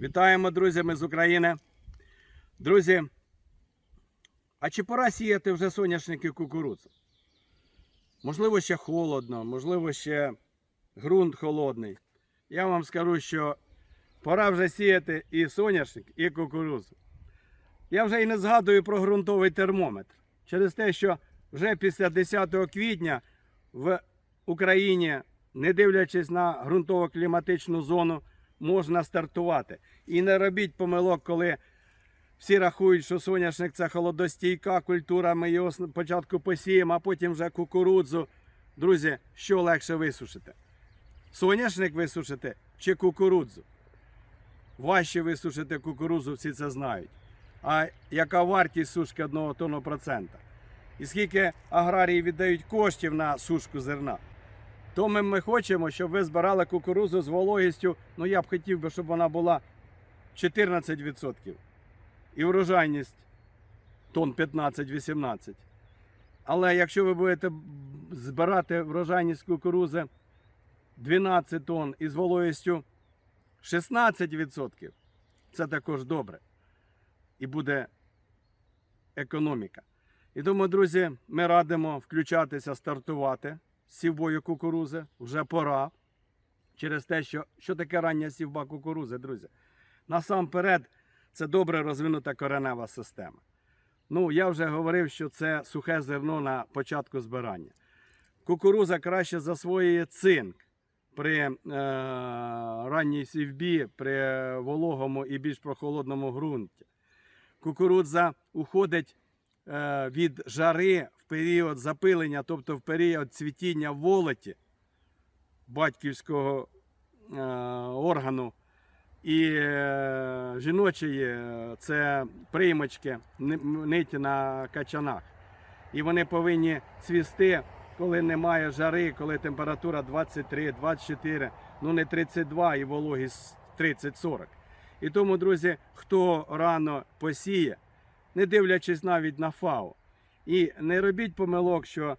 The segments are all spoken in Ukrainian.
Вітаємо, друзі, ми з України. Друзі, а чи пора сіяти вже соняшники і кукурудзу? Можливо, ще холодно, можливо, ще ґрунт холодний. Я вам скажу, що пора вже сіяти і соняшник, і кукурудзу. Я вже і не згадую про ґрунтовий термометр. Через те, що вже після 10 квітня в Україні, не дивлячись на ґрунтово-кліматичну зону, можна стартувати. І не робіть помилок, коли всі рахують, що соняшник це холодостійка культура, ми його спочатку посіємо, а потім вже кукурудзу. Друзі, що легше висушити? Соняшник висушити чи кукурудзу? Важче висушити кукурудзу, всі це знають. А яка вартість сушки одного тонну процента? І скільки аграрії віддають коштів на сушку зерна? То ми, хочемо, щоб ви збирали кукурудзу з вологістю. Ну я б хотів би, щоб вона була 14%. І врожайність тонн 15-18. Але якщо ви будете збирати врожайність кукурузи 12 тонн із вологістю 16%, це також добре. І буде економіка. І тому, друзі, ми радимо включатися, стартувати з сівбою кукурузи. Вже пора. Через те, що що таке рання сівба кукурузи, друзі. Насамперед, це добре розвинута коренева система. Ну, я вже говорив, що це сухе зерно на початку збирання. Кукуруза краще засвоює цинк при е, ранній сівбі, при вологому і більш прохолодному ґрунті. Кукурудза уходить від жари в період запилення, тобто в період цвітіння волоті батьківського е, органу і е, жіночої е, це приймочки ниті на качанах. І вони повинні цвісти, коли немає жари, коли температура 23, 24, ну не 32 і вологість 30-40. І тому, друзі, хто рано посіє, не дивлячись навіть на ФАО. І не робіть помилок, що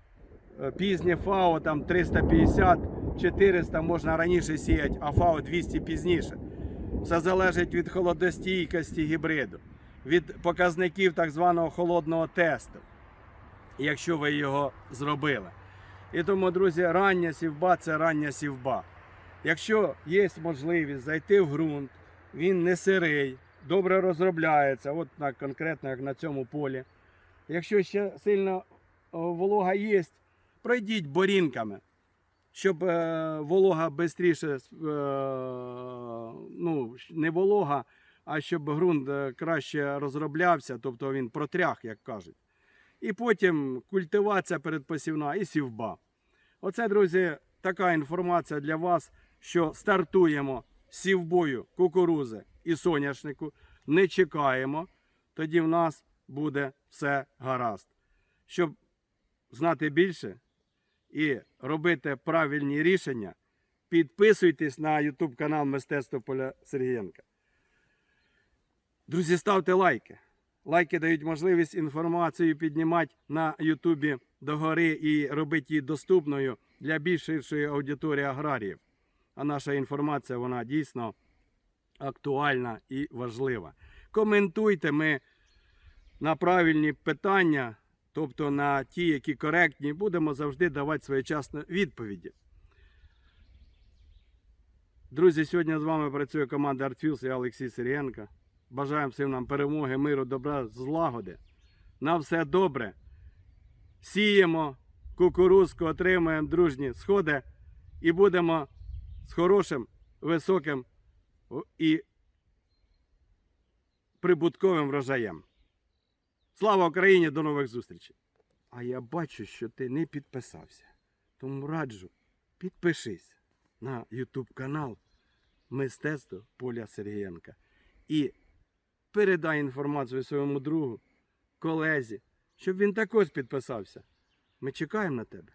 е, пізнє ФАО там 350, 400 можна раніше сіяти, а ФАО 200 пізніше. Все залежить від холодостійкості гібриду, від показників так званого холодного тесту, якщо ви його зробили. І тому, друзі, рання сівба це рання сівба. Якщо є можливість зайти в ґрунт, він не сирий, добре розробляється, от на, конкретно як на цьому полі. Якщо ще сильно волога є, пройдіть борінками, щоб е, волога швидше, ну, не волога, а щоб ґрунт е, краще розроблявся, тобто він протряг, як кажуть. І потім культивація передпосівна і сівба. Оце, друзі, така інформація для вас, що стартуємо сівбою кукурузи і соняшнику, не чекаємо, тоді в нас буде все гаразд. Щоб знати більше і робити правильні рішення, підписуйтесь на YouTube канал Мистецтво Поля Сергієнка. Друзі, ставте лайки. Лайки дають можливість інформацію піднімати на Ютубі догори і робити її доступною для більш ширшої аудиторії аграріїв. А наша інформація вона дійсно актуальна і важлива. Коментуйте ми на правильні питання, тобто на ті, які коректні, будемо завжди давати своєчасно відповіді. Друзі, сьогодні з вами працює команда Артфілс і Олексій Сирієнко. Бажаємо всім нам перемоги, миру, добра, злагоди. На все добре. Сіємо кукурузку, отримаємо дружні сходи і будемо з хорошим, високим і прибутковим врожаєм. Слава Україні! До нових зустрічей! А я бачу, що ти не підписався. Тому раджу, підпишись на YouTube канал Мистецтво Поля Сергієнка. І передай інформацію своєму другу, колезі, щоб він також підписався. Ми чекаємо на тебе.